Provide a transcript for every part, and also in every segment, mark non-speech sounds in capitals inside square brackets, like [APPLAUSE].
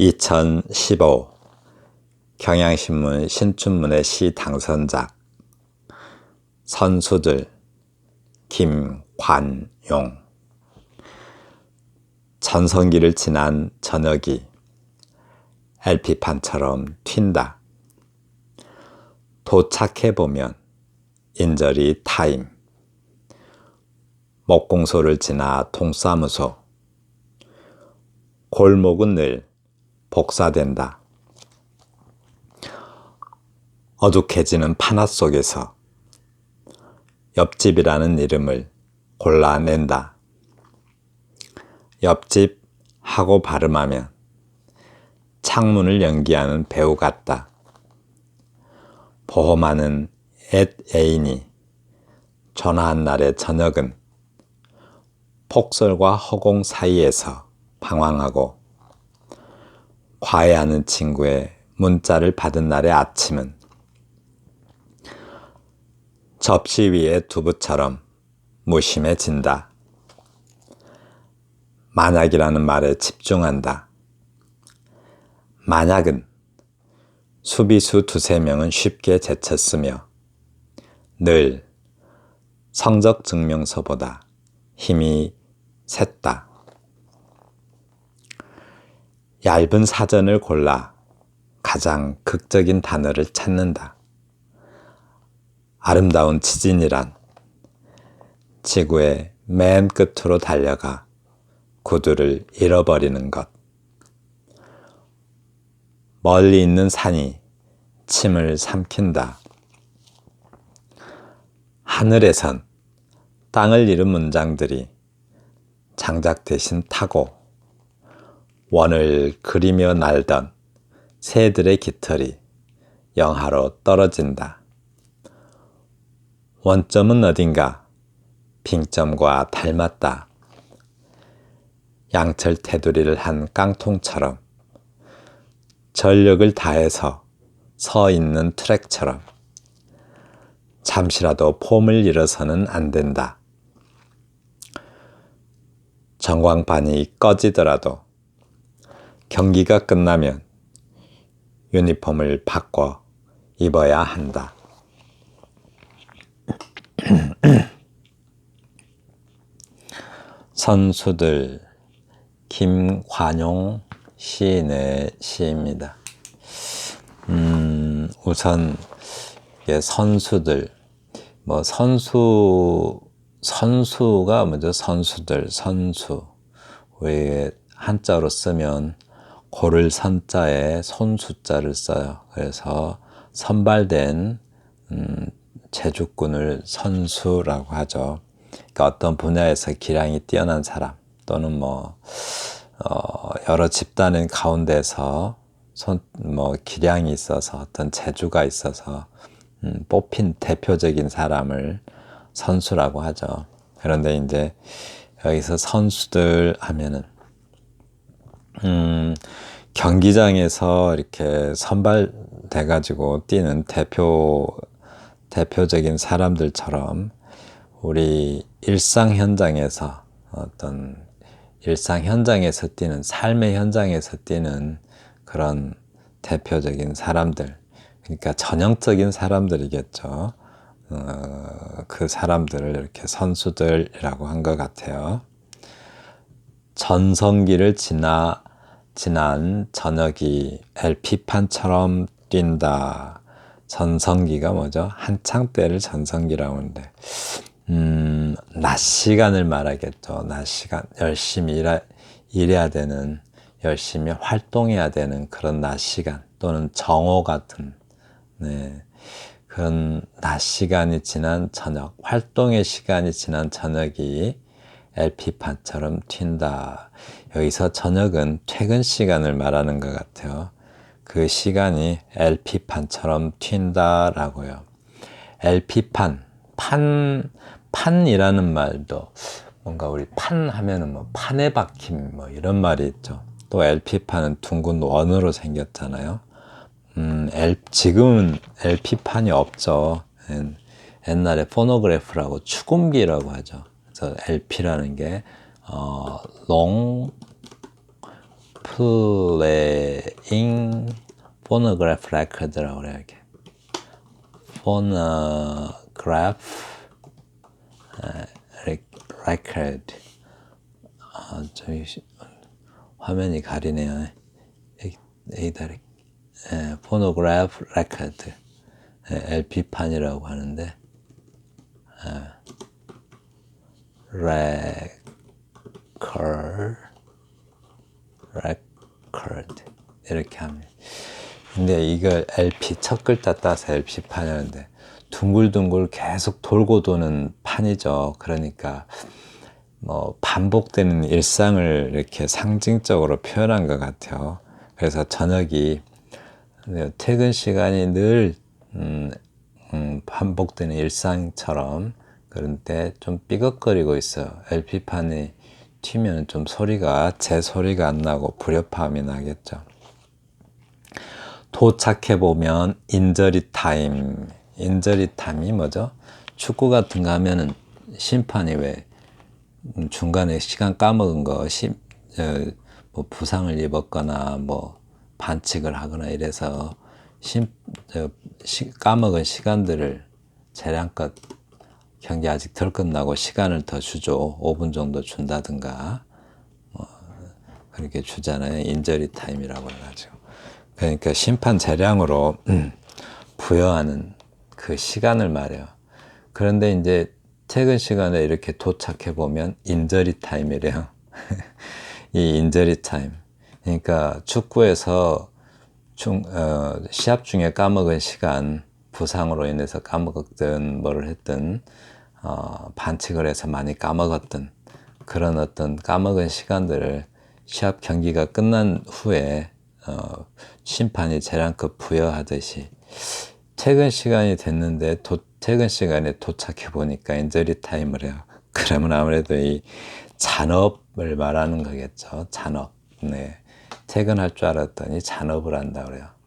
2015 경향신문 신춘문예 시 당선작. 선수들. 김관용. 전성기를 지난 저녁이 LP판처럼 튄다. 도착해보면 인절이 타임. 목공소를 지나 동사무소. 골목은 늘 복사된다. 어둑해지는 파나 속에서 옆집이라는 이름을 골라낸다. 옆집 하고 발음하면 창문을 연기하는 배우 같다. 보험하는 앳 애인이 전화한 날의 저녁은 폭설과 허공 사이에서 방황하고 과외하는 친구의 문자를 받은 날의 아침은 접시 위의 두부처럼 무심해진다. 만약이라는 말에 집중한다. 만약은 수비수 두세 명은 쉽게 제쳤으며 늘 성적 증명서보다 힘이 샜다. 얇은 사전을 골라 가장 극적인 단어를 찾는다. 아름다운 지진이란 지구의 맨 끝으로 달려가 구두를 잃어버리는 것. 멀리 있는 산이 침을 삼킨다. 하늘에선 땅을 잃은 문장들이 장작 대신 타고 원을 그리며 날던 새들의 깃털이 영하로 떨어진다. 원점은 어딘가 빙점과 닮았다. 양철 테두리를 한 깡통처럼 전력을 다해서 서 있는 트랙처럼 잠시라도 폼을 잃어서는 안 된다. 전광판이 꺼지더라도 경기가 끝나면 유니폼을 바꿔 입어야 한다. [CLEARS THROAT] 선수들 김관용 시인의 시입니다. 음, 우선 선수들 뭐 선수 선수가 먼저 선수들 선수 왜 한자로 쓰면 고를 선자에 손수자를 써요. 그래서 선발된 음, 제주꾼을 선수라고 하죠. 그러니까 어떤 분야에서 기량이 뛰어난 사람 또는 뭐 어, 여러 집단의 가운데서 손, 뭐 기량이 있어서 어떤 재주가 있어서 음, 뽑힌 대표적인 사람을 선수라고 하죠. 그런데 이제 여기서 선수들 하면은 음, 경기장에서 이렇게 선발돼 가지고 뛰는 대표 대표적인 사람들처럼 우리 일상 현장에서 어떤 일상 현장에서 뛰는 삶의 현장에서 뛰는 그런 대표적인 사람들 그러니까 전형적인 사람들이겠죠. 어, 그 사람들을 이렇게 선수들이라고 한 것 같아요. 전성기를 지나 지난 저녁이 LP판처럼 뛴다. 전성기가 뭐죠? 한창 때를 전성기라고 하는데, 음, 낮 시간을 말하겠죠. 낮 시간. 열심히 일하, 일해야 되는, 열심히 활동해야 되는 그런 낮 시간 또는 정오 같은, 네. 그런 낮 시간이 지난 저녁, 활동의 시간이 지난 저녁이 LP판처럼 튄다. 여기서 저녁은 퇴근 시간을 말하는 것 같아요. 그 시간이 LP판처럼 튄다라고요. LP판, 판, 판이라는 말도 뭔가 우리 판 하면은 뭐 판에 박힘 뭐 이런 말이 있죠. 또 LP판은 둥근 원으로 생겼잖아요. 음, L, 지금은 LP판이 없죠. 옛날에 포노그래프라고 축음기라고 하죠. 그래서 LP라는 게 어, long playing phonograph record라고 그래요 이렇게 phonograph 에, record 아 저기 시- 화면이 가리네요 에이다리 예, phonograph record LP판이라고 하는데 record record 이렇게 합니다. 근데 이걸 LP 첫 글자 따서 LP 판이라는데 둥글둥글 계속 돌고 도는 판이죠. 그러니까 뭐 반복되는 일상을 이렇게 상징적으로 표현한 것 같아요. 그래서 저녁이 퇴근 시간이 늘 음, 음, 반복되는 일상처럼 그런데 좀 삐걱거리고 있어요. LP판이 튀면 좀 소리가 제 소리가 안 나고 불협화음이 나겠죠. 도착해 보면 인저리 타임. 인저리 타임이 뭐죠? 축구 같은 거 하면은 심판이 왜 음, 중간에 시간 까먹은 거, 시, 어, 뭐 부상을 입었거나 뭐 반칙을 하거나 이래서 심, 저, 시, 까먹은 시간들을 재량껏 경기 아직 덜 끝나고 시간을 더 주죠. 5분 정도 준다든가 뭐 그렇게 주잖아요. 인저리 타임이라고 해가지고. 그러니까 심판 재량으로 음, 부여하는 그 시간을 말해요. 그런데 이제 퇴근 시간에 이렇게 도착해 보면 인저리 타임이래요. [LAUGHS] 이 인저리 타임. 그러니까 축구에서 중, 어, 시합 중에 까먹은 시간, 부상으로 인해서 까먹었든 뭐를 했든 어, 반칙을 해서 많이 까먹었던 그런 어떤 까먹은 시간들을 시합 경기가 끝난 후에 어, 심판이 재량껏 부여하듯이 퇴근 시간이 됐는데 도, 퇴근 시간에 도착해 보니까 인저리 타임을 해요. [LAUGHS] 그러면 아무래도 이 잔업을 말하는 거겠죠. 잔업. 네. 퇴근할 줄 알았더니 잔업을 한다 그래요.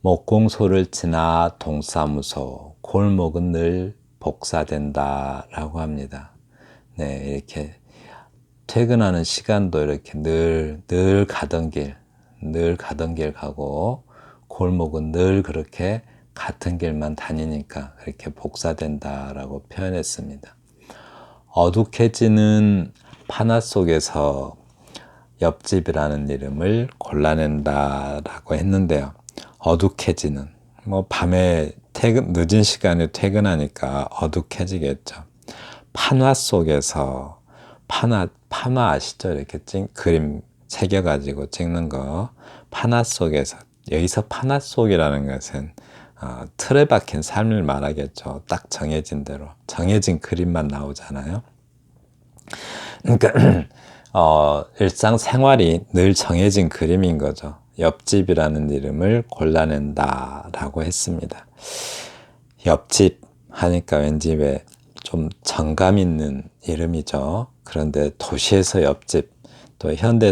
목공소를 지나 동사무소, 골목은 늘 복사된다 라고 합니다. 네, 이렇게 퇴근하는 시간도 이렇게 늘, 늘 가던 길, 늘 가던 길 가고, 골목은 늘 그렇게 같은 길만 다니니까 그렇게 복사된다 라고 표현했습니다. 어둑해지는 파나 속에서 옆집이라는 이름을 골라낸다 라고 했는데요. 어둑해지는 뭐 밤에 퇴근 늦은 시간에 퇴근하니까 어둑해지겠죠. 판화 속에서 판화 판화 아시죠? 이렇게 찍, 그림 새겨 가지고 찍는 거 판화 속에서 여기서 판화 속이라는 것은 어, 틀에 박힌 삶을 말하겠죠. 딱 정해진 대로 정해진 그림만 나오잖아요. 그러니까 [CLEARS THROAT] 어, 일상 생활이 늘 정해진 그림인 거죠. 옆집이라는 이름을 골라낸다 라고 했습니다. 옆집 하니까 왠지 왜 좀 정감 있는 이름이죠. 그런데 도시에서 옆집, 또 현대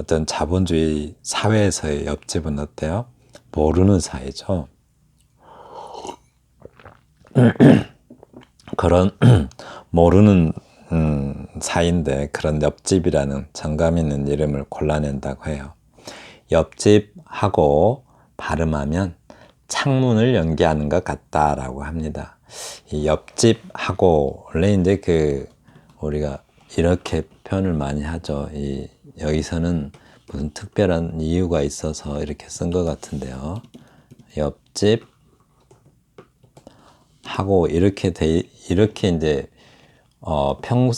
어떤 자본주의 사회에서의 옆집은 어때요? 모르는 사이죠. [CLEARS THROAT] 그런 [CLEARS THROAT] 모르는 음, 사이인데 그런 옆집이라는 정감 있는 이름을 골라낸다고 해요. 옆집하고 발음하면 창문을 연기하는 것 같다라고 합니다. 이 옆집하고 원래 이제 그 우리가 이렇게 표현을 많이 하죠. 이 여기서는 무슨 특별한 이유가 있어서 이렇게 쓴 것 같은데요. 옆집 하고 이렇게 돼 이렇게 이제 어, 평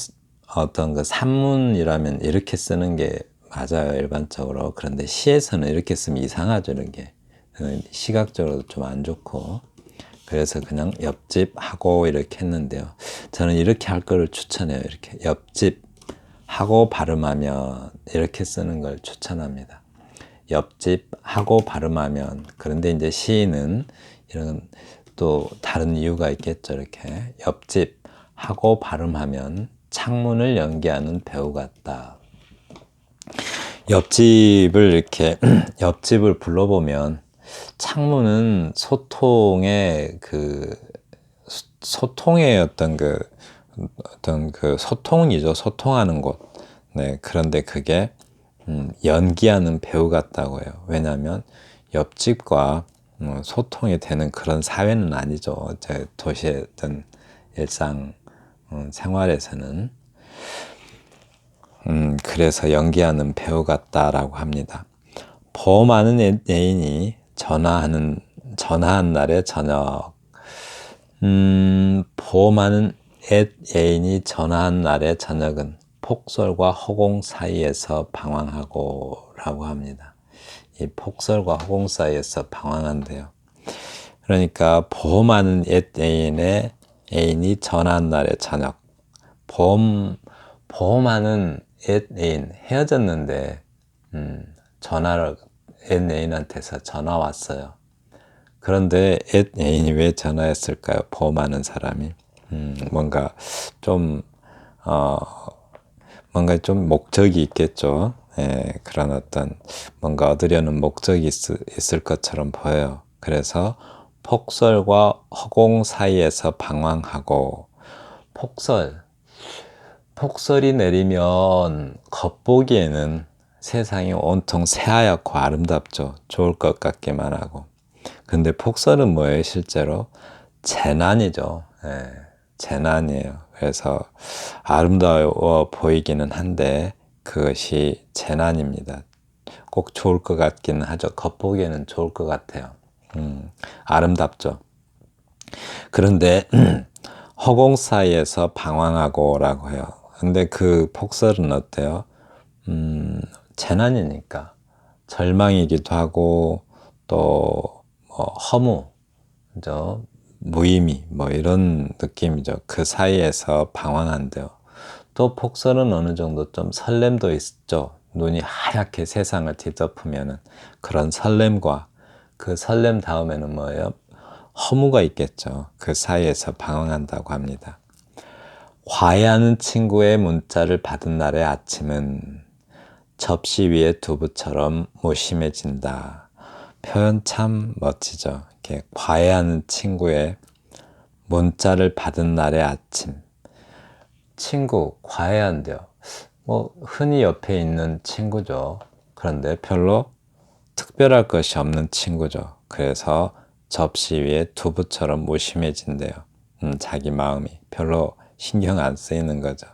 어떤 그 산문이라면 이렇게 쓰는 게 맞아요 일반적으로 그런데 시에서는 이렇게 쓰면 이상하죠 이런 게. 어, 시각적으로도 좀안 좋고. 그래서 그냥 옆집 하고 이렇게 했는데요. 저는 이렇게 할 거를 추천해요 이렇게. 옆집 하고 발음하면 이렇게 쓰는 걸 추천합니다. 옆집 하고 발음하면 그런데 이제 시인은 이런 또 다른 이유가 있겠죠 이렇게. 옆집 하고 발음하면 창문을 연기하는 배우 같다. 옆집을 이렇게 [CLEARS THROAT] 옆집을 불러보면 창문은 소통의 그 소통의 어떤 그 어떤 그 소통이죠 소통하는 곳. 네 그런데 그게 음, 연기하는 배우 같다고 해요. 왜냐하면 옆집과 음, 소통이 되는 그런 사회는 아니죠. 제 도시의 어떤 일상 음, 생활에서는 음, 그래서 연기하는 배우 같다라고 합니다. 보험하는 애- 애인이 전화하는 전화한 날의 저녁. 음, 보험하는 애, 애인이 전화한 날의 저녁은 폭설과 허공 사이에서 방황하고라고 합니다. 이 폭설과 허공 사이에서 방황한대요. 그러니까 보험하는 옛 애인의 애인이 전화한 날의 저녁. 보험 보험하는 옛 애인 헤어졌는데 음, 전화를 옛 애인한테서 전화 왔어요. 그런데 옛 애인이 왜 전화했을까요? 보험하는 사람이 음, 뭔가 좀 어, 뭔가 좀 목적이 있겠죠. 예, 그런 어떤 뭔가 얻으려는 목적이 있, 있을 것처럼 보여요. 그래서 폭설과 허공 사이에서 방황하고 폭설 폭설이 내리면 겉보기에는 세상이 온통 새하얗고 아름답죠. 좋을 것 같기만 하고. 근데 폭설은 뭐예요, 실제로? 재난이죠. 예, 재난이에요. 그래서 아름다워 보이기는 한데 그것이 재난입니다. 꼭 좋을 것 같기는 하죠. 겉보기에는 좋을 것 같아요. 음, 아름답죠. 그런데 [CLEARS THROAT] 허공 사이에서 방황하고라고 해요. 근데 그 폭설은 어때요? 음, 재난이니까 절망이기도 하고 또 뭐 허무, 저 무의미 뭐 이런 느낌이죠. 그 사이에서 방황한대요. 또 폭설은 어느 정도 좀 설렘도 있죠. 눈이 하얗게 세상을 뒤덮으면은 그런 설렘과 그 설렘 다음에는 뭐예요? 허무가 있겠죠. 그 사이에서 방황한다고 합니다. 과외하는 친구의 문자를 받은 날의 아침은 접시 위에 두부처럼 무심해진다. 표현 참 멋지죠. 이렇게 과외하는 친구의 문자를 받은 날의 아침. 친구, 과외한대요. 뭐, 흔히 옆에 있는 친구죠. 그런데 별로 특별할 것이 없는 친구죠. 그래서 접시 위에 두부처럼 무심해진대요. 음, 자기 마음이 별로 신경 안 쓰이는 거죠.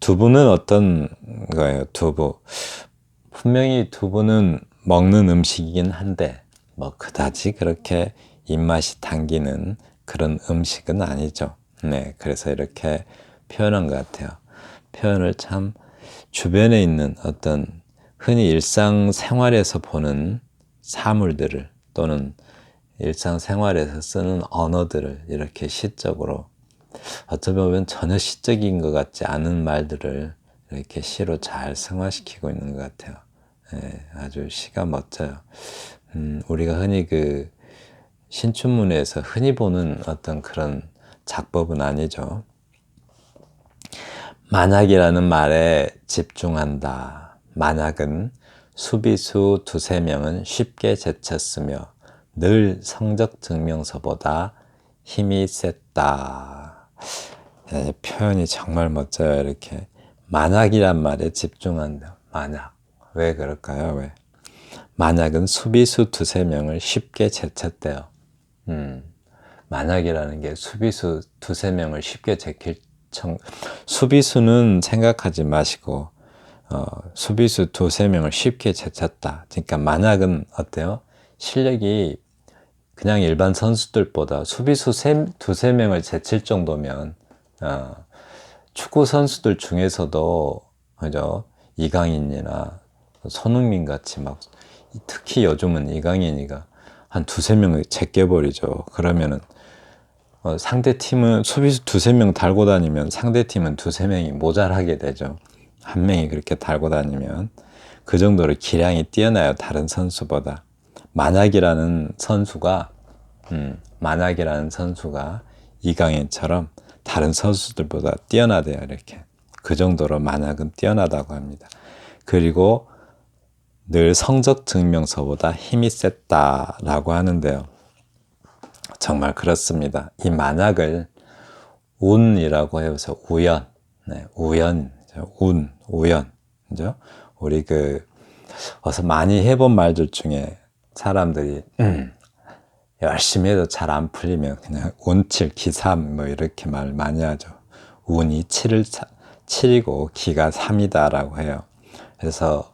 두부는 어떤 거예요? 두부. 분명히 두부는 먹는 음식이긴 한데 뭐 그다지 그렇게 입맛이 당기는 그런 음식은 아니죠. 네, 그래서 이렇게 표현한 것 같아요. 표현을 참 주변에 있는 어떤 흔히 일상 생활에서 보는 사물들을 또는 일상 생활에서 쓰는 언어들을 이렇게 시적으로 어쩌 보면 전혀 시적인 것 같지 않은 말들을 이렇게 시로 잘 승화시키고 있는 것 같아요. 네, 아주 시가 멋져요. 음, 우리가 흔히 그 신춘문예에서 흔히 보는 어떤 그런 작법은 아니죠. 만약이라는 말에 집중한다. 만약은 수비수 두세 명은 쉽게 제쳤으며 늘 성적 증명서보다 힘이 셌다. 네, 표현이 정말 멋져요. 이렇게 만약이란 말에 집중한다. 만약 왜 그럴까요? 왜? 만약은 수비수 두세 명을 쉽게 제쳤대요. 음, 만약이라는 게 수비수 두세 명을 쉽게 제킬 청, 수비수는 생각하지 마시고, 어, 수비수 두세 명을 쉽게 제쳤다. 그러니까 만약은 어때요? 실력이 그냥 일반 선수들보다 수비수 세, 두세 명을 제칠 정도면, 어, 축구 선수들 중에서도, 그죠? 이강인이나 손흥민 같이 막, 특히 요즘은 이강인이가 한 두세 명을 제껴버리죠. 그러면은, 어, 상대 팀은 수비수 두세 명 달고 다니면 상대 팀은 두세 명이 모자라게 되죠. 한 명이 그렇게 달고 다니면 그 정도로 기량이 뛰어나요. 다른 선수보다. 만약이라는 선수가 음, 만약이라는 선수가 이강인처럼 다른 선수들보다 뛰어나대요. 이렇게 그 정도로 만약은 뛰어나다고 합니다. 그리고 늘 성적 증명서보다 힘이 셌다라고 하는데요. 정말 그렇습니다. 이 만약을 운이라고 해서 우연, 네, 우연, 운, 우연, 그죠? 우리 그 어서 많이 해본 말들 중에 사람들이 음, 열심히 해도 잘 안 풀리면 그냥 운칠 기삼 뭐 이렇게 말 많이 하죠. 운이 7을 7이고 기가 3이다라고 해요. 그래서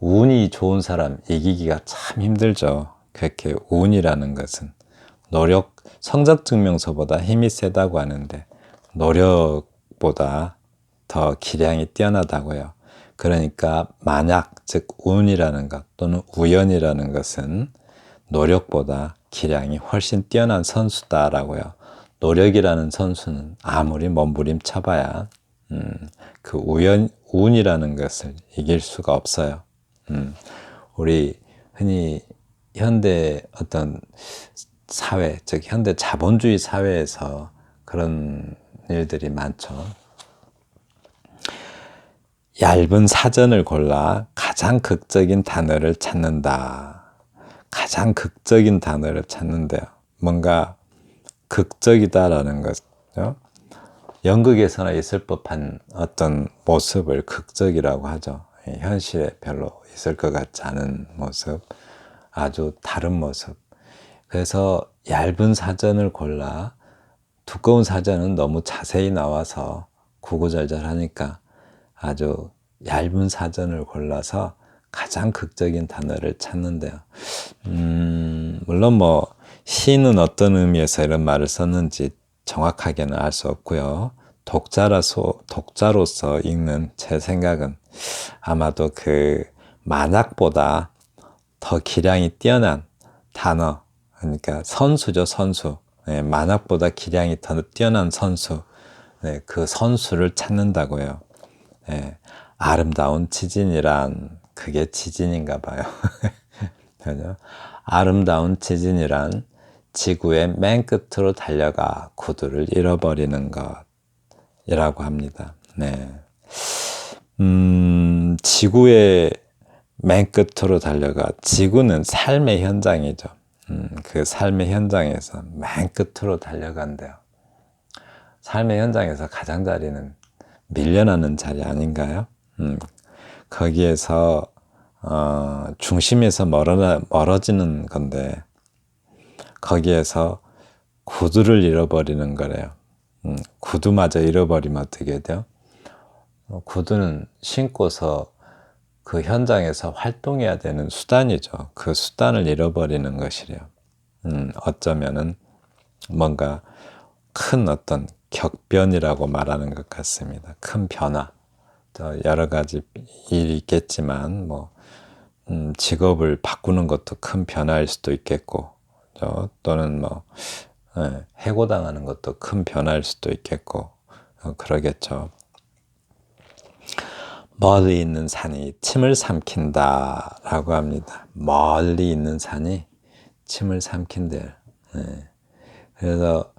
운이 좋은 사람 이기기가 참 힘들죠. 그렇게 운이라는 것은 노력 성적 증명서보다 힘이 세다고 하는데 노력보다 더 기량이 뛰어나다고요. 그러니까 만약 즉 운이라는 것 또는 우연이라는 것은 노력보다 기량이 훨씬 뛰어난 선수다라고요. 노력이라는 선수는 아무리 몸부림 쳐봐야 음, 그 우연 운이라는 것을 이길 수가 없어요. 음, 우리 흔히 현대 어떤 사회, 즉 현대 자본주의 사회에서 그런 일들이 많죠. 얇은 사전을 골라 가장 극적인 단어를 찾는다. 가장 극적인 단어를 찾는데요. 뭔가 극적이다라는 것요. 연극에서나 있을 법한 어떤 모습을 극적이라고 하죠. 현실에 별로 있을 것 같지 않은 모습, 아주 다른 모습. 그래서 얇은 사전을 골라 두꺼운 사전은 너무 자세히 나와서 구구절절하니까 아주 얇은 사전을 골라서 가장 극적인 단어를 찾는데요. 음, 물론 뭐 시는 어떤 의미에서 이런 말을 썼는지 정확하게는 알 수 없고요. 독자라서 독자로서 읽는 제 생각은 아마도 그 만약보다 더 기량이 뛰어난 단어 그러니까 선수죠 선수 네, 만약보다 기량이 더 뛰어난 선수 네, 그 선수를 찾는다고요. 네, 아름다운 지진이란 그게 지진인가 봐요. [LAUGHS] 아름다운 지진이란 지구의 맨 끝으로 달려가 구두를 잃어버리는 것이라고 합니다. 네. 음, 지구의 맨 끝으로 달려가 지구는 삶의 현장이죠. 음, 그 삶의 현장에서 맨 끝으로 달려간대요. 삶의 현장에서 가장 자리는 밀려나는 자리 아닌가요? 음, 거기에서 어, 중심에서 멀어, 멀어지는 건데 거기에서 구두를 잃어버리는 거래요. 음, 구두마저 잃어버리면 어떻게 돼요? 어, 구두는 신고서 그 현장에서 활동해야 되는 수단이죠. 그 수단을 잃어버리는 것이래요. 음, 어쩌면은 뭔가 큰 어떤 격변이라고 말하는 것 같습니다. 큰 변화. 여러 가지 일이 있겠지만 뭐 음, 직업을 바꾸는 것도 큰 변화일 수도 있겠고 저, 또는 뭐 예, 해고당하는 것도 큰 변화일 수도 있겠고 어, 그러겠죠. 멀리 있는 산이 침을 삼킨다 라고 합니다. 멀리 있는 산이 침을 삼킨대요. 네. 그래서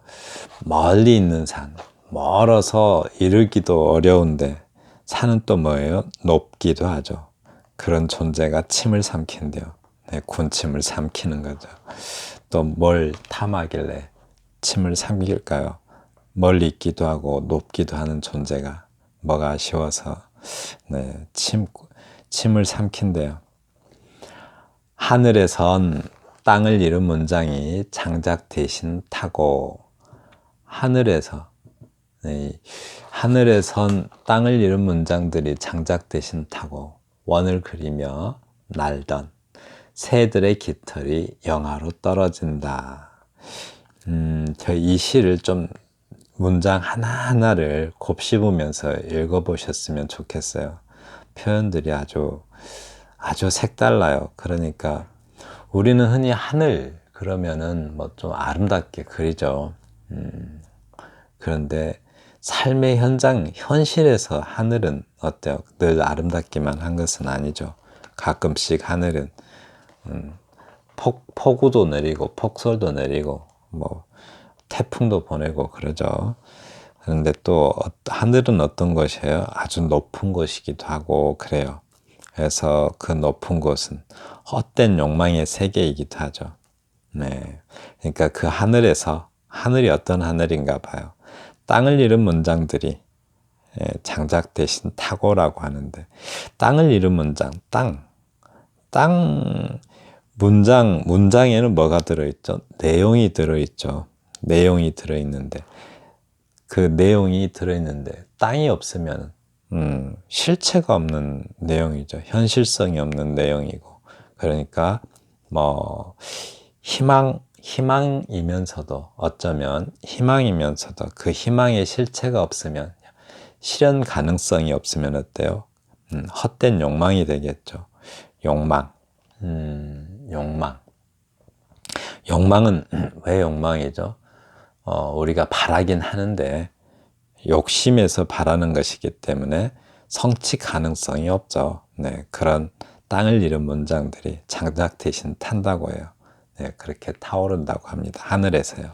멀리 있는 산, 멀어서 이르기도 어려운데 산은 또 뭐예요? 높기도 하죠. 그런 존재가 침을 삼킨대요. 네, 군침을 삼키는 거죠. 또 뭘 탐하길래 침을 삼킬까요? 멀리 있기도 하고 높기도 하는 존재가 뭐가 아쉬워서 네, 침, 침을 삼킨대요. 하늘에선 땅을 이룬 문장이 장작 대신 타고 하늘에서 네, 하늘에선 땅을 이룬 문장들이 장작 대신 타고 원을 그리며 날던 새들의 깃털이 영하로 떨어진다. 음, 저이 시를 좀 문장 하나하나를 곱씹으면서 읽어보셨으면 좋겠어요. 표현들이 아주, 아주 색달라요. 그러니까 우리는 흔히 하늘 그러면은 뭐 좀 아름답게 그리죠. 음, 그런데 삶의 현장, 현실에서 하늘은 어때요? 늘 아름답기만 한 것은 아니죠. 가끔씩 하늘은 음, 폭, 폭우도 내리고 폭설도 내리고 뭐 태풍도 보내고 그러죠. 그런데 또 하늘은 어떤 것이에요? 아주 높은 곳이기도 하고 그래요. 그래서 그 높은 곳은 헛된 욕망의 세계이기도 하죠. 네. 그러니까 그 하늘에서 하늘이 어떤 하늘인가 봐요. 땅을 잃은 문장들이 예, 장작 대신 타고라고 하는데 땅을 이룬 문장 땅. 땅 문장 문장에는 뭐가 들어 있죠? 내용이 들어 있죠. 내용이 들어 있는데 그 내용이 들어 있는데 땅이 없으면 음, 실체가 없는 내용이죠. 현실성이 없는 내용이고 그러니까 뭐 희망 희망이면서도 어쩌면 희망이면서도 그 희망의 실체가 없으면 실현 가능성이 없으면 어때요? 음, 헛된 욕망이 되겠죠. 욕망. 음, 욕망. 욕망은 [CLEARS THROAT] 왜 욕망이죠? 어, 우리가 바라긴 하는데 욕심에서 바라는 것이기 때문에 성취 가능성이 없죠. 네, 그런 땅을 잃은 문장들이 장작 대신 탄다고 해요. 네, 그렇게 타오른다고 합니다. 하늘에서요.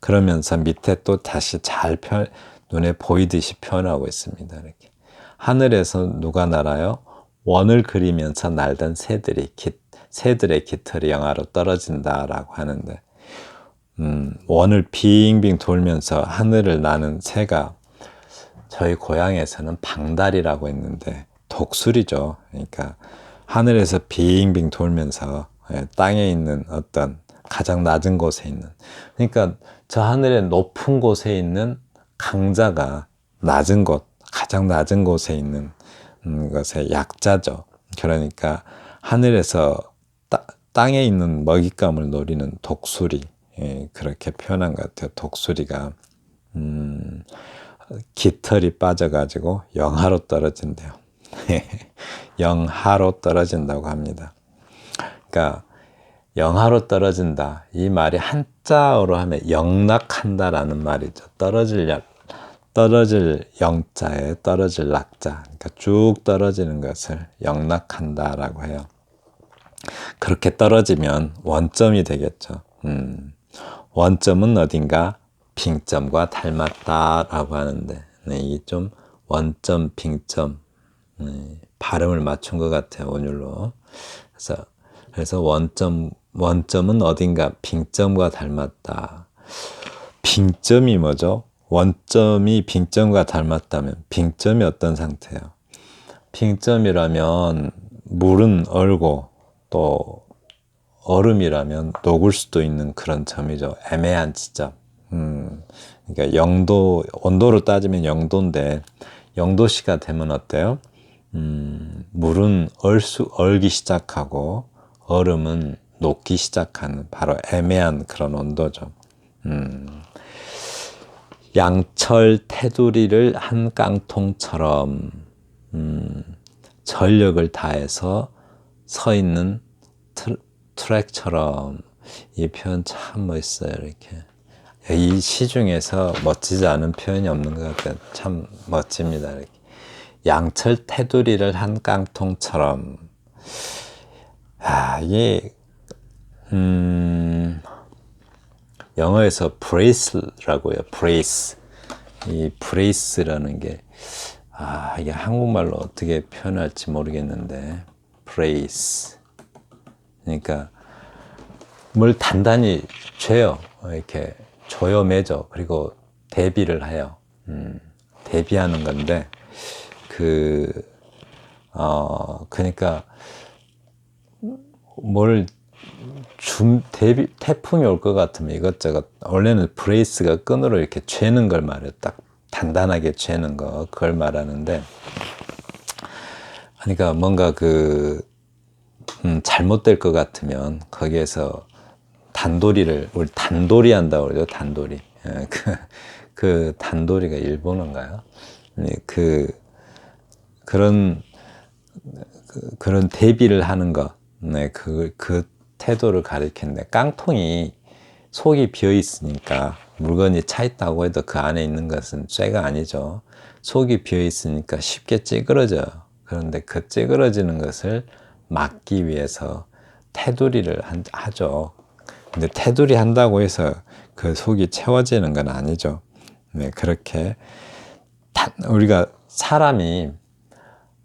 그러면서 밑에 또 다시 잘 펴, 눈에 보이듯이 표현하고 있습니다. 이렇게. 하늘에서 누가 날아요? 원을 그리면서 날던 새들이 깃, 새들의 깃털이 영하로 떨어진다라고 하는데 음, 원을 빙빙 돌면서 하늘을 나는 새가 저희 고향에서는 방달이라고 했는데 독수리죠. 그러니까 하늘에서 빙빙 돌면서 예, 땅에 있는 어떤 가장 낮은 곳에 있는 그러니까 저 하늘의 높은 곳에 있는 강자가 낮은 곳 가장 낮은 곳에 있는 음, 것의 약자죠. 그러니까 하늘에서 따, 땅에 있는 먹잇감을 노리는 독수리 예, 그렇게 표현한 것 같아요. 독수리가 음, 깃털이 빠져가지고 영하로 떨어진대요. [LAUGHS] 영하로 떨어진다고 합니다. 그러니까 영하로 떨어진다. 이 말이 한자어로 하면 영락한다라는 말이죠. 떨어질 약, 떨어질 영자에 떨어질 낙자. 그러니까 쭉 떨어지는 것을 영락한다라고 해요. 그렇게 떨어지면 원점이 되겠죠. 음, 원점은 어딘가 빙점과 닮았다라고 하는데 네, 이게 좀 원점, 빙점 네, 발음을 맞춘 것 같아요 오늘로. 그래서 그래서 원점 원점은 어딘가 빙점과 닮았다. 빙점이 뭐죠? 원점이 빙점과 닮았다면 빙점이 어떤 상태예요? 빙점이라면 물은 얼고 또 얼음이라면 녹을 수도 있는 그런 점이죠. 애매한 지점. 음, 그러니까 영도 온도로 따지면 영도인데 영도시가 되면 어때요? 음, 물은 얼수 얼기 시작하고 얼음은 녹기 시작하는 바로 애매한 그런 온도죠. 음, 양철 테두리를 한 깡통처럼 음, 전력을 다해서 서 있는 트, 트랙처럼. 이 표현 참 멋있어요 이렇게. 이 시중에서 멋지지 않은 표현이 없는 것 같아요. 참 멋집니다 이렇게. 양철 테두리를 한 깡통처럼 아 이게 음 영어에서 brace라고 해요 brace 이 brace라는 게 아, 이게 한국말로 어떻게 표현할지 모르겠는데 brace 그러니까 뭘 단단히 죄요. 이렇게 조여매죠. 그리고 대비를 해요. 음, 대비하는 건데 그 어, 그러니까 뭘 줌, 대비, 태풍이 올 것 같으면 이것저것, 원래는 브레이스가 끈으로 이렇게 죄는 걸 말해요. 딱 단단하게 죄는 거, 그걸 말하는데, 그러니까 뭔가 그, 음, 잘못될 것 같으면 거기에서 단도리를 우리 단도리 한다고 그러죠 단도리 예, 그, 그 단도리가 일본어인가요? 네, 그 그런 그, 그런 대비를 하는 것, 네, 그, 그 태도를 가리키는데 깡통이 속이 비어 있으니까 물건이 차 있다고 해도 그 안에 있는 것은 쇠가 아니죠. 속이 비어 있으니까 쉽게 찌그러져요. 그런데 그 찌그러지는 것을 막기 위해서 테두리를 하죠. 근데 테두리 한다고 해서 그 속이 채워지는 건 아니죠. 네, 그렇게 우리가 사람이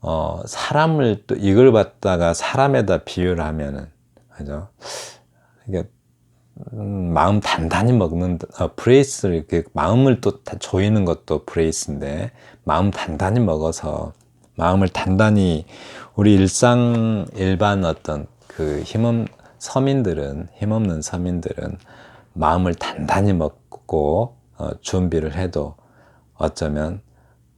어, 사람을 또 이걸 갖다가 사람에다 비유를 하면은 그죠? 이게 음, 마음 단단히 먹는 어, 브레이스를 그 마음을 또다 조이는 것도 브레이스인데 마음 단단히 먹어서 마음을 단단히 우리 일상 일반 어떤 그 힘없 서민들은 힘없는 서민들은 마음을 단단히 먹고 어, 준비를 해도 어쩌면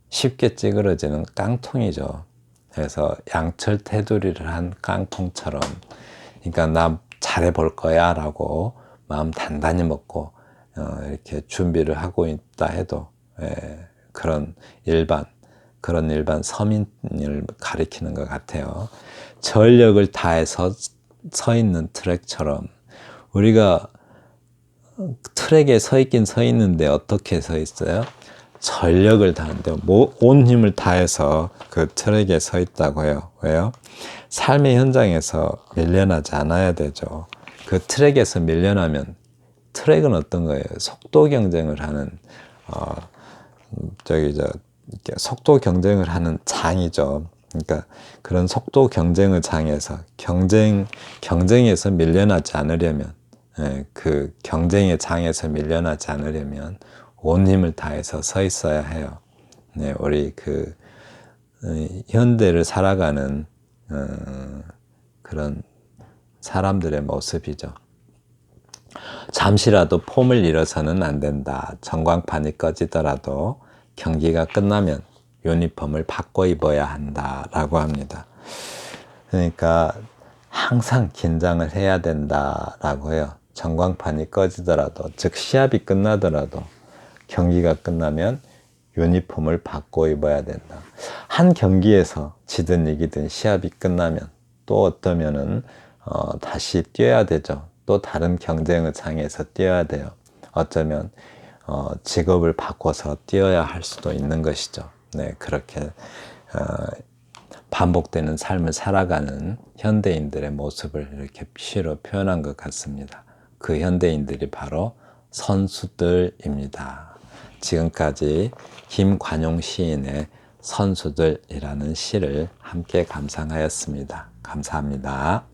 쉽게 찌그러지는 깡통이죠. 그래서 양철 테두리를 한 깡통처럼 그러니까 나 잘해 볼 거야 라고 마음 단단히 먹고 어, 이렇게 준비를 하고 있다 해도 예, 그런 일반 그런 일반 서민을 가리키는 것 같아요. 전력을 다해서 서 있는 트랙처럼 우리가 트랙에 서 있긴 서 있는데 어떻게 서 있어요? 전력을 뭐, 온 힘을 다해서 그 트랙에 서 있다고 해요. 왜요? 삶의 현장에서 밀려나지 않아야 되죠. 그 트랙에서 밀려나면 트랙은 어떤 거예요? 속도 경쟁을 하는 어, 음, 저기 저 속도 경쟁을 하는 장이죠. 그러니까 그런 속도 경쟁의 장에서 경쟁 경쟁에서 밀려나지 않으려면 예, 그 경쟁의 장에서 밀려나지 않으려면 온 힘을 다해서 서 있어야 해요. 네, 우리 그 어, 현대를 살아가는 어, 그런 사람들의 모습이죠. 잠시라도 폼을 잃어서는 안 된다. 전광판이 꺼지더라도 경기가 끝나면 유니폼을 바꿔 입어야 한다라고 합니다. 그러니까 항상 긴장을 해야 된다라고 해요. 전광판이 꺼지더라도 즉 시합이 끝나더라도 경기가 끝나면 유니폼을 바꿔 입어야 된다. 한 경기에서 지든 이기든 시합이 끝나면 또 어떠면은 어, 다시 뛰어야 되죠. 또 다른 경쟁의 장에서 뛰어야 돼요. 어쩌면 어, 직업을 바꿔서 뛰어야 할 수도 있는 것이죠. 네, 그렇게 어, 반복되는 삶을 살아가는 현대인들의 모습을 이렇게 시로 표현한 것 같습니다. 그 현대인들이 바로 선수들입니다. 지금까지 김관용 시인의 선수들이라는 시를 함께 감상하였습니다. 감사합니다.